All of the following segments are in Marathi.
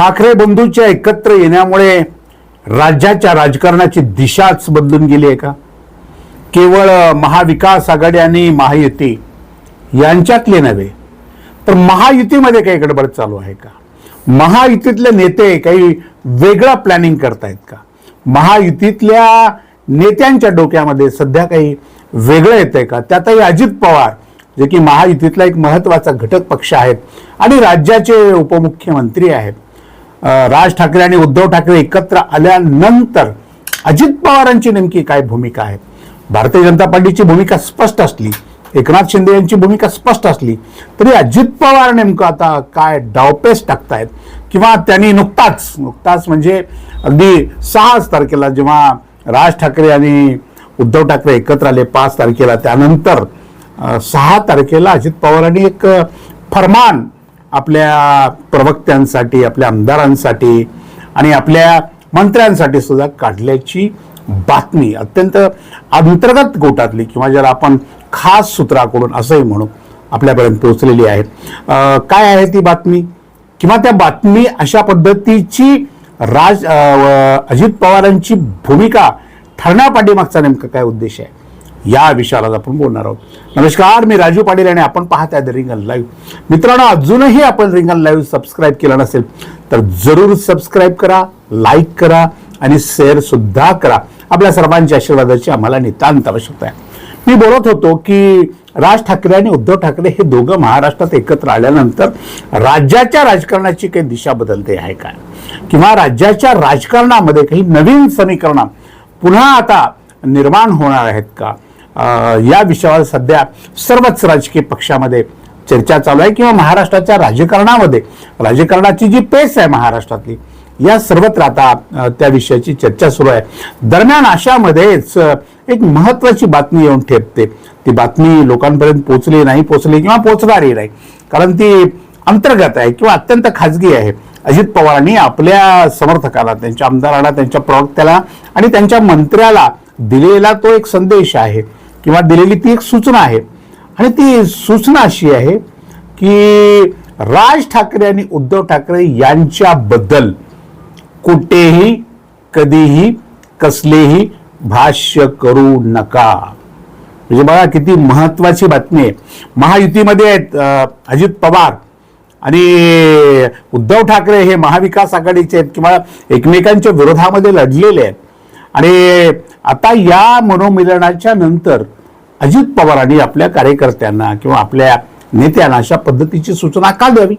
ठाकरे बंधूच्या एकत्र येण्यामुळे राज्याच्या राजकारणाची दिशाच बदलून गेली आहे का? केवळ महाविकास आघाडी आणि महायुती यांच्यातले नव्हे तर महायुतीमध्ये काही गडबड चालू आहे का? महायुतीतले नेते काही वेगळं प्लॅनिंग करतायत का? महायुतीतल्या नेत्यांच्या डोक्यामध्ये सध्या काही वेगळं येतंय का? त्यातही अजित पवार जे की महायुतीतला एक महत्त्वाचा घटक पक्ष आहेत आणि राज्याचे उपमुख्यमंत्री आहेत. राज ठाकरे आणि उद्धव ठाकरे एकत्र आल्यानंतर अजित पवारांची नेमकी काय भूमिका आहे? भारतीय जनता पार्टीची भूमिका स्पष्ट असली एकनाथ शिंदे यांची भूमिका स्पष्ट असली तरी अजित पवार नेमकं आता काय डावपेच टाकतायत? किंवा त्यांनी नुकताच नुकताच म्हणजे अगदी सहाच तारखेला जेव्हा राज ठाकरे आणि उद्धव ठाकरे एकत्र आले पाच तारखेला त्यानंतर सहा तारखेला अजित पवारांनी एक फरमान आपल्या प्रवक्त्यांसाठी आपल्या आमदारांसाठी आणि आपल्या मंत्र्यांसाठी सुद्धा काढल्याची बातमी अत्यंत अंतर्गत गोटातली किंवा ज्याला आपण खास सूत्राकडून असंही म्हणू आपल्यापर्यंत पोहोचलेली आहे. काय आहे ती बातमी? किंवा त्या बातमी अशा पद्धतीची राज अजित पवारांची भूमिका ठरण्यापाठीमागचा नेमका काय उद्देश आहे? या विषयाला आपण बोलणार आहोत. नमस्कार मी राजू पाटील आणि आपण पाहत आहे द रिंगल लाईव्ह मित्रांनो अजूनही आपण रिंगल लाईव्ह सबस्क्राईब केलं नसेल तर जरूर सबस्क्राईब करा लाईक करा आणि शेअर सुद्धा करा. आपल्या सर्वांच्या आशीर्वादाची आम्हाला नितांत आवश्यकता आहे. मी बोलत होतो की राज ठाकरे आणि उद्धव ठाकरे हे दोघं महाराष्ट्रात एकत्र आल्यानंतर राज्याच्या राजकारणाची काही दिशा बदलते आहे का किंवा राज्याच्या राजकारणामध्ये काही नवीन समीकरणं पुन्हा आता निर्माण होणार आहेत का? या विषयावर सध्या सर्वच राजकीय पक्षामध्ये चर्चा चालू आहे किंवा महाराष्ट्राच्या राजकारणामध्ये. राजकारणाची जी पेस आहे महाराष्ट्रातली या सर्वत्र आता त्या विषयाची चर्चा सुरू आहे. दरम्यान अशामध्येच एक महत्वाची बातमी येऊन ठेपते. ती बातमी लोकांपर्यंत पोचली नाही पोचली किंवा पोचणारही नाही. कारण ती अंतर्गत आहे किंवा अत्यंत खाजगी आहे. अजित पवारांनी आपल्या समर्थकाला त्यांच्या आमदाराला त्यांच्या प्रवक्त्याला आणि त्यांच्या मंत्र्याला दिलेला तो एक संदेश आहे. किंवा दिलेली ती एक सूचना आहे. आणि ती सूचना अशी आहे की राज ठाकरे आणि उद्धव ठाकरे यांच्याबद्दल कुठेही कधीही कसलेही भाष्य करू नका. म्हणजे बघा किती महत्वाची बातमी आहे. महायुतीमध्ये आहेत अजित पवार आणि उद्धव ठाकरे हे महाविकास आघाडीचे आहेत किंवा एकमेकांच्या विरोधामध्ये लढलेले आहेत. आणि आता या मनोमिलनाच्या नंतर अजित पवारांनी आपल्या कार्यकर्त्यांना किंवा आपल्या नेत्यांना अशा पद्धतीची सूचना का द्यावी?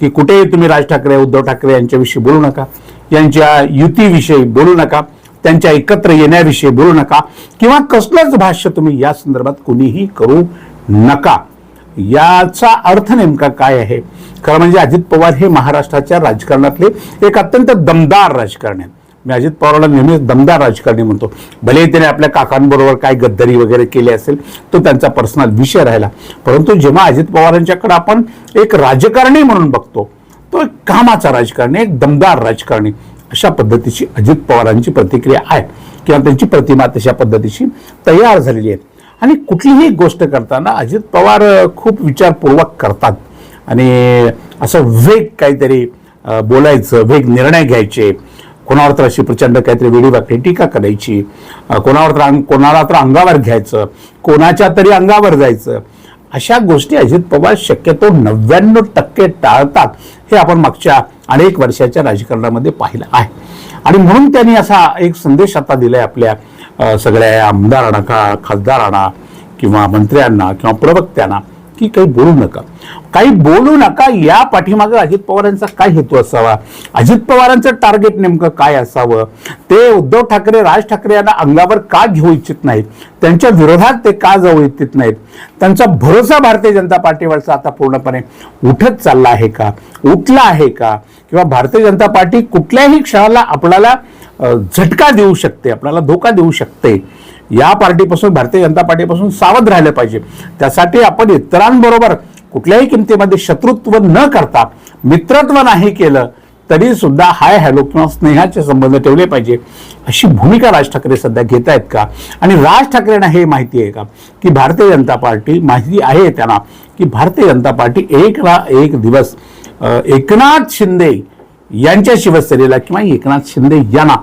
की कुठेही तुम्ही राज ठाकरे उद्धव ठाकरे यांच्याविषयी बोलू नका यांच्या युतीविषयी बोलू नका त्यांच्या एकत्र येण्याविषयी बोलू नका किंवा कसलंच भाष्य तुम्ही या संदर्भात कुणीही करू नका. याचा अर्थ नेमका काय आहे? खरं म्हणजे अजित पवार हे महाराष्ट्राच्या राजकारणातले एक अत्यंत दमदार राजकारणी आहेत. मी अजित पवारांना नेहमीच दमदार राजकारणी म्हणतो. भले त्याने आपल्या काकांबरोबर काय गद्दारी वगैरे केली असेल तो त्यांचा पर्सनल विषय राहिला. परंतु जेव्हा अजित पवारांच्याकडे आपण एक राजकारणी म्हणून बघतो तो एक कामाचा राजकारणी एक दमदार राजकारणी. अशा पद्धतीची अजित पवारांची प्रतिक्रिया आहे. किंवा त्यांची प्रतिमा तशा पद्धतीची तयार झालेली आहे आणि कुठलीही गोष्ट करताना अजित पवार खूप विचारपूर्वक करतात. आणि असं वेग काहीतरी बोलायचं वेग निर्णय घ्यायचे. कोणावर तर अशी प्रचंड काहीतरी वेडी वाकडी टीका करायची. कोणावर तर अंग- कोणाला तर अंगावर घ्यायचं. कोणाच्या तरी अंगावर जायचं. अशा गोष्टी अजित पवार शक्यतो नव्याण्णव टक्के टाळतात हे आपण मागच्या अनेक वर्षाच्या राजकारणामध्ये पाहिलं आहे. आणि म्हणून त्यांनी असा एक संदेश आता दिलाय आपल्या सगळ्या आमदारांना का खासदारांना किंवा मंत्र्यांना किंवा प्रवक्त्यांना. की काही बोलू नका. काही बोलू नका या पाठीमागे अजित पवारांचा काय हेतू असावा? अजित पवारांचं टार्गेट नेमकं काय असावं? ते उद्धव ठाकरे राज ठाकरे यांना अंगावर का घेऊ इच्छित नाहीत? त्यांच्या विरोधात ते का जाऊ इच्छित नाहीत? त्यांचा भरोसा भारतीय जनता पार्टीवरचा आता पूर्णपणे उठत चालला आहे का? उठला आहे का? किंवा भारतीय जनता पार्टी कुठल्याही क्षणाला आपल्याला झटका देऊ शकते आपल्याला धोका देऊ शकते? या पार्टीपासून भारतीय जनता पार्टीपासून सावध राहिलं पाहिजे. त्यासाठी आपण इतरांबरोबर कुठल्याही किमतीमध्ये शत्रुत्व न करता मित्रत्व नाही केलं तरी सुद्धा हाय हॅलो किंवा स्नेहाचे संबंध ठेवले पाहिजे. अशी भूमिका राज ठाकरे सध्या घेत आहेत का? आणि राज ठाकरेंना हे माहिती आहे का? की भारतीय जनता पार्टी माहिती आहे त्यांना की भारतीय जनता पार्टी एक ना एक दिवस एकनाथ शिंदे यांच्या शिवसेनेला किंवा एकनाथ शिंदे यांना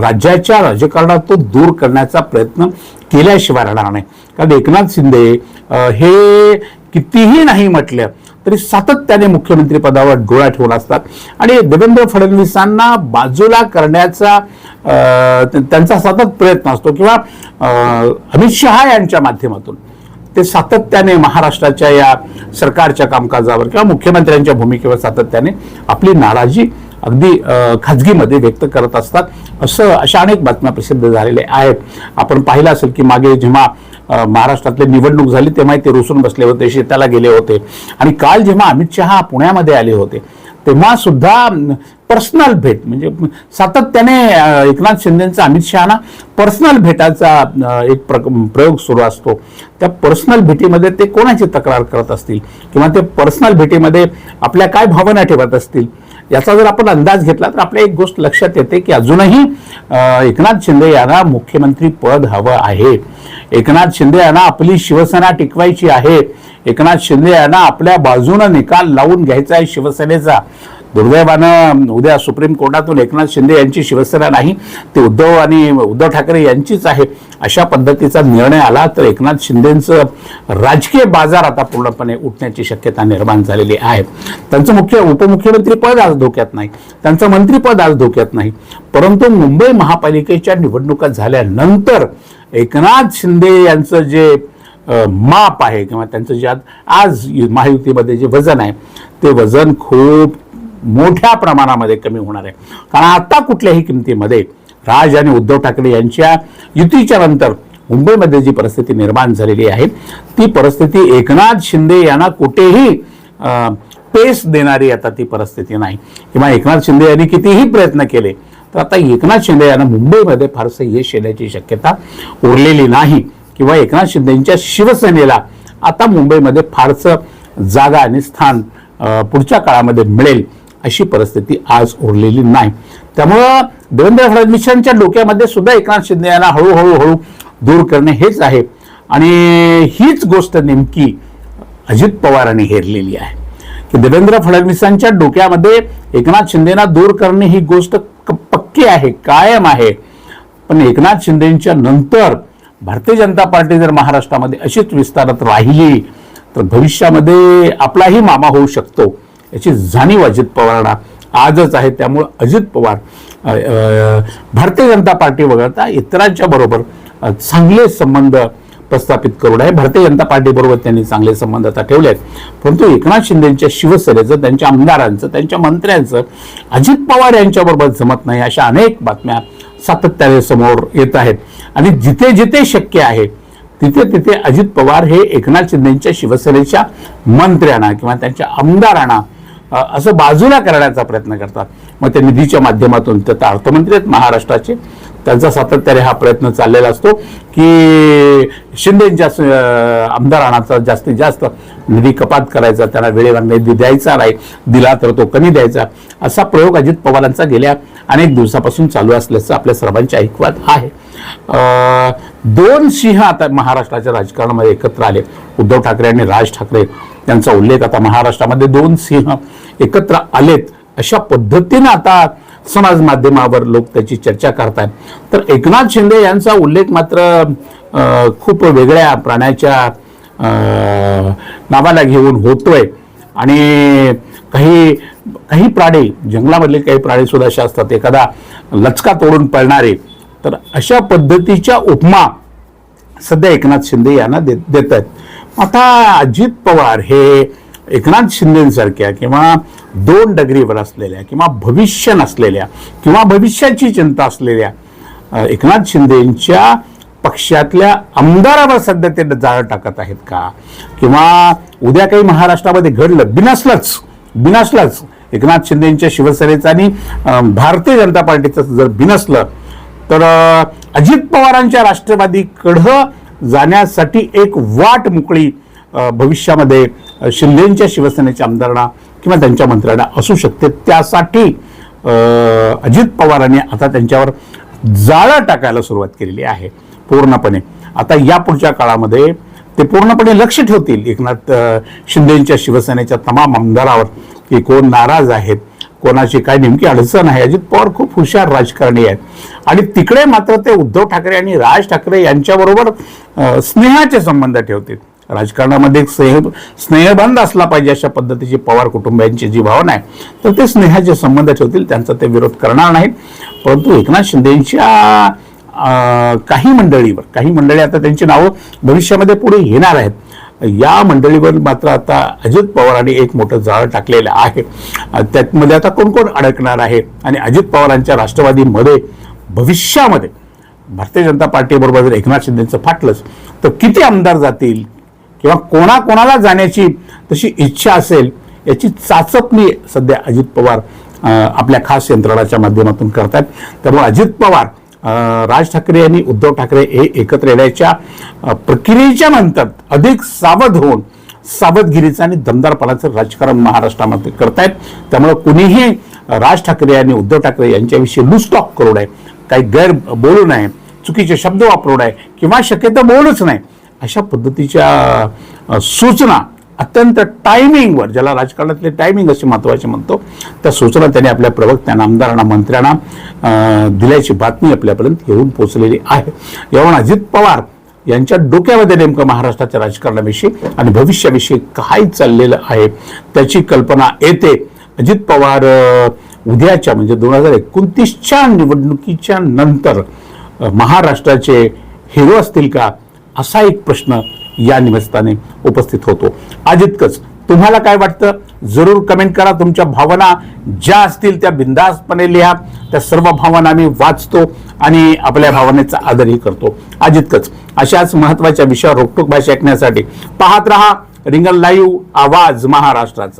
राज्याच्या राजकारणातून दूर करण्याचा प्रयत्न केल्याशिवाय राहणार नाही. कारण एकनाथ शिंदे हे कितीही नाही म्हटलं तरी सातत्याने मुख्यमंत्री पदावर डोळा ठेवून असतात. आणि देवेंद्र फडणवीसांना बाजूला करण्याचा त्यांचा सतत प्रयत्न असतो. किंवा अमित शहा यांच्या माध्यमातून. ते सातत्याने महाराष्ट्राच्या या सरकारच्या कामकाजावर किंवा मुख्यमंत्र्यांच्या भूमिकेवर सातत्याने आपली नाराजी अगदी खाजगीमध्ये व्यक्त करत असतात. असं अशा अनेक बातम्या प्रसिद्ध झालेल्या आहेत. आपण पाहिलं असेल की मागे जेव्हा महाराष्ट्रातले निवडणूक झाली तेव्हा ते रुसून बसले होते शेताला गेले होते. आणि काल जेव्हा अमित शहा पुण्यामध्ये आले होते तेव्हा सुद्धा पर्सनल भेट म्हणजे सातत्याने एकनाथ शिंदेचा अमित शहाना पर्सनल भेटाचा एक प्र- प्रयोग सुरू असतो. त्या पर्सनल भेटीमध्ये ते कोणाची तक्रार करत असतील? किंवा ते पर्सनल भेटीमध्ये आपल्या काय भावना ठेवत असतील? याचा जर आपण अंदाज घेतला तर आपल्या एक गोष्ट लक्षात येते की अजूनही एकनाथ शिंदे यांना मुख्यमंत्री पद हवं आहे. एकनाथ शिंदे यांना आपली शिवसेना टिकवायची आहे. एकनाथ शिंदे यांना आपल्या बाजूनं निकाल लावून घ्यायचा आहे शिवसेनेचा. दुर्दैवानं उद्या सुप्रीम कोर्टातून एकनाथ शिंदे यांची शिवसेना नाही ते उद्धव आणि उद्धव ठाकरे यांचीच आहे. अशा पद्धतीचा निर्णय आला तर एकनाथ शिंदेचं राजकीय बाजार आता पूर्णपणे उठण्याची शक्यता निर्माण झालेली आहे. त्यांचं मुख्य उपमुख्यमंत्रीपद आज धोक्यात नाही. त्यांचं मंत्रीपद आज धोक्यात नाही. परंतु मुंबई महापालिकेच्या निवडणुका झाल्यानंतर एकनाथ शिंदे यांचं जे माप आहे किंवा त्यांचं जे आज महायुतीमध्ये जे वजन आहे ते वजन खूप मोठ्या प्रमाणामध्ये कमी होणार आहे. कारण आता कुठल्याही किमतीमध्ये राज आणि उद्धव ठाकरे यांच्या युतीच्या नंतर मुंबईमध्ये जी परिस्थिती निर्माण झालेली आहे ती परिस्थिती एकनाथ शिंदे यांना कुठेही पेस देणारी आता ती परिस्थिती नाही. किंवा एकनाथ शिंदे यांनी कितीही प्रयत्न केले तर आता एकनाथ शिंदे यांना मुंबईमध्ये फारसं यश येण्याची शक्यता उरलेली नाही. किंवा एकनाथ शिंदेंच्या शिवसेनेला आता मुंबईमध्ये फारसं जागा आणि स्थान पुढच्या काळामध्ये मिळेल अशी परिस्थिती आज उरलेली नाही. त्यामुळं देवेंद्र फडणवीसांच्या डोक्यामध्ये सुद्धा एकनाथ शिंदे यांना हळूहळू हळू दूर करणे हेच आहे. आणि हीच गोष्ट नेमकी अजित पवारांनी हेरलेली आहे. की देवेंद्र फडणवीसांच्या डोक्यामध्ये एकनाथ शिंदेना दूर करणे ही गोष्ट पक्की आहे कायम आहे. पण एकनाथ शिंदेच्या नंतर भारतीय जनता पार्टी जर महाराष्ट्रामध्ये अशीच विस्तारत राहिली तर भविष्यामध्ये आपलाही मामा होऊ शकतो. याची जाणीव अजित पवारांना. आजच आहे त्यामुळं अजित पवार भारतीय जनता पार्टी वगळता इतरांच्या बरोबर चांगले संबंध प्रस्थापित करून आहे भारतीय जनता पार्टीबरोबर त्यांनी चांगले संबंध आता ठेवले आहेत. परंतु एकनाथ शिंदेच्या शिवसेनेचं त्यांच्या आमदारांचं त्यांच्या मंत्र्यांचं अजित पवार यांच्याबरोबर जमत नाही अशा अनेक बातम्या सातत्याने समोर येत आहेत. आणि जिथे जिथे शक्य आहे तिथे तिथे अजित पवार हे एकनाथ शिंदेच्या शिवसेनेच्या मंत्र्यांना किंवा त्यांच्या आमदारांना असं बाजूला करण्याचा प्रयत्न करतात. मग ते निधीच्या माध्यमातून ते अर्थमंत्री आहेत महाराष्ट्राचे. त्यांचा सातत्याने हा प्रयत्न चाललेला असतो की शिंदेच्या आमदार आमदारांना जास्तीत जास्त निधी कपात करायचा त्यांना वेळेवर निधी द्यायचा नाही दिला तर तो कमी द्यायचा. असा प्रयोग अजित पवारांचा गेल्या अनेक दिवसापासून चालू असल्याचं आपल्या सर्वांच्या ऐकवात आहे. दोन सिंह आता महाराष्ट्राच्या राजकारणामध्ये एकत्र आले. उद्धव ठाकरे आणि राज ठाकरे यांचा उल्लेख आता महाराष्ट्रामध्ये दोन सिंह एकत्र आलेत. अशा पद्धतीनं आता समाज माध्यमावर लोक त्याची चर्चा करतात तर एकनाथ शिंदे यांचा उल्लेख मात्र खूप वेगळ्या प्राण्याच्या नावाला घेऊन होतोय. आणि काही काही प्राणी जंगलामधले काही प्राणी सुद्धा असे असतात. एखादा लचका तोडून पळणारे. तर अशा पद्धतीच्या उपमा सध्या एकनाथ शिंदे यांना दे देत आहेत आता अजित पवार हे एकनाथ शिंदेसारख्या किंवा दोन डगरीवर असलेल्या किंवा भविष्य नसलेल्या किंवा भविष्याची चिंता असलेल्या एकनाथ शिंदेच्या पक्षातल्या आमदारावर सध्या ते जाळं टाकत आहेत का? किंवा उद्या काही महाराष्ट्रामध्ये घडलं बिनसलंच बिनसलंच एकनाथ शिंदेच्या शिवसेनेचं आणि भारतीय जनता पार्टीचं जर बिनसलं तर अजित पवारांच्या राष्ट्रवादीकडं जाण्यासाठी एक वाट मोकळी भविष्यामध्ये शिंदेंच्या शिंदेच्या शिवसेनेच्या आमदारांना किंवा त्यांच्या मंत्र्यांना असू शकते. त्यासाठी अजित पवारांनी आता त्यांच्यावर जाळं टाकायला सुरुवात केलेली आहे पूर्णपणे. आता या पुढच्या काळामध्ये ते पूर्णपणे लक्ष ठेवतील एकनाथ शिंदेंच्या शिंदेच्या शिवसेनेच्या तमाम आमदारावर की कोण नाराज आहेत. कोणाची काय नेमकी अडचण आहे अजित पवार खूप हुशार राजकारणी आहेत. आणि तिकडे मात्र ते उद्धव ठाकरे आणि राज ठाकरे यांच्याबरोबर स्नेहाचे संबंध ठेवतील. राजकारणामध्ये एक स्नेह स्नेहबंध असला पाहिजे अशा पद्धतीची पवार कुटुंबियांची जी भावना आहे तर ते स्नेहाचे संबंध ठेवतील त्यांचा ते विरोध करणार नाहीत. परंतु एकनाथ शिंदेच्या काही मंडळीवर काही मंडळी आता त्यांची नावं भविष्यामध्ये पुढे येणार आहेत. या मंडळीवर मात्र आता अजित पवारांनी एक मोठं जाळं टाकलेलं आहे. त्यातमध्ये त्यामध्ये आता कोण कोण अडकणार आहे? आणि अजित पवारांच्या राष्ट्रवादीमध्ये भविष्यामध्ये भारतीय जनता पार्टीबरोबर जर एकनाथ शिंदेचं फाटलंच तर किती आमदार जातील? किंवा कोणाकोणाला जाण्याची तशी इच्छा असेल याची चाचपणी सध्या अजित पवार आपल्या खास यंत्रणाच्या माध्यमातून करतात त्यामुळे अजित पवार राज ठाकरे आणि उद्धव ठाकरे हे एकत्र येण्याच्या प्रक्रियेच्या नंतर अधिक सावध होऊन सावधगिरीचं आणि दमदारपणाचं राजकारण महाराष्ट्रामध्ये करतायत. त्यामुळे कुणीही राज ठाकरे आणि उद्धव ठाकरे यांच्याविषयी लुस्टॉक करू नये काही गैर बोलू नये चुकीचे शब्द वापरू नये किंवा शक्यतो बोलूच नाही अशा पद्धतीच्या सूचना अत्यंत टायमिंगवर ज्याला राजकारणातले टायमिंग असे महत्त्वाचे म्हणतो त्या सूचना त्यांनी आपल्या प्रवक्त्यांना आमदारांना मंत्र्यांना दिल्याची बातमी आपल्यापर्यंत येऊन पोचलेली आहे. यावरून अजित पवार यांच्या डोक्यामध्ये नेमकं महाराष्ट्राच्या राजकारणाविषयी आणि भविष्याविषयी काय चाललेलं आहे त्याची कल्पना येते. अजित पवार उद्याच्या म्हणजे दोन हजार एकोणतीसच्या निवडणुकीच्या नंतर महाराष्ट्राचे हिरो असतील का असा एक प्रश्न या निमित्ताने उपस्थित होतो. आज इतकंच तुम्हाला काय वाटतं? जरूर कमेंट करा. तुमच्या भावना ज्या असतील त्या बिंदासपणे लिहा. त्या सर्व भावना मी वाचतो आणि आपल्या भावनेचा आदरही करतो. आज इतकंच अशाच महत्त्वाच्या विषयावर रोकटोक भाषा ऐकण्यासाठी पाहत रहा. रिंगल लाईव्ह आवाज महाराष्ट्राचा.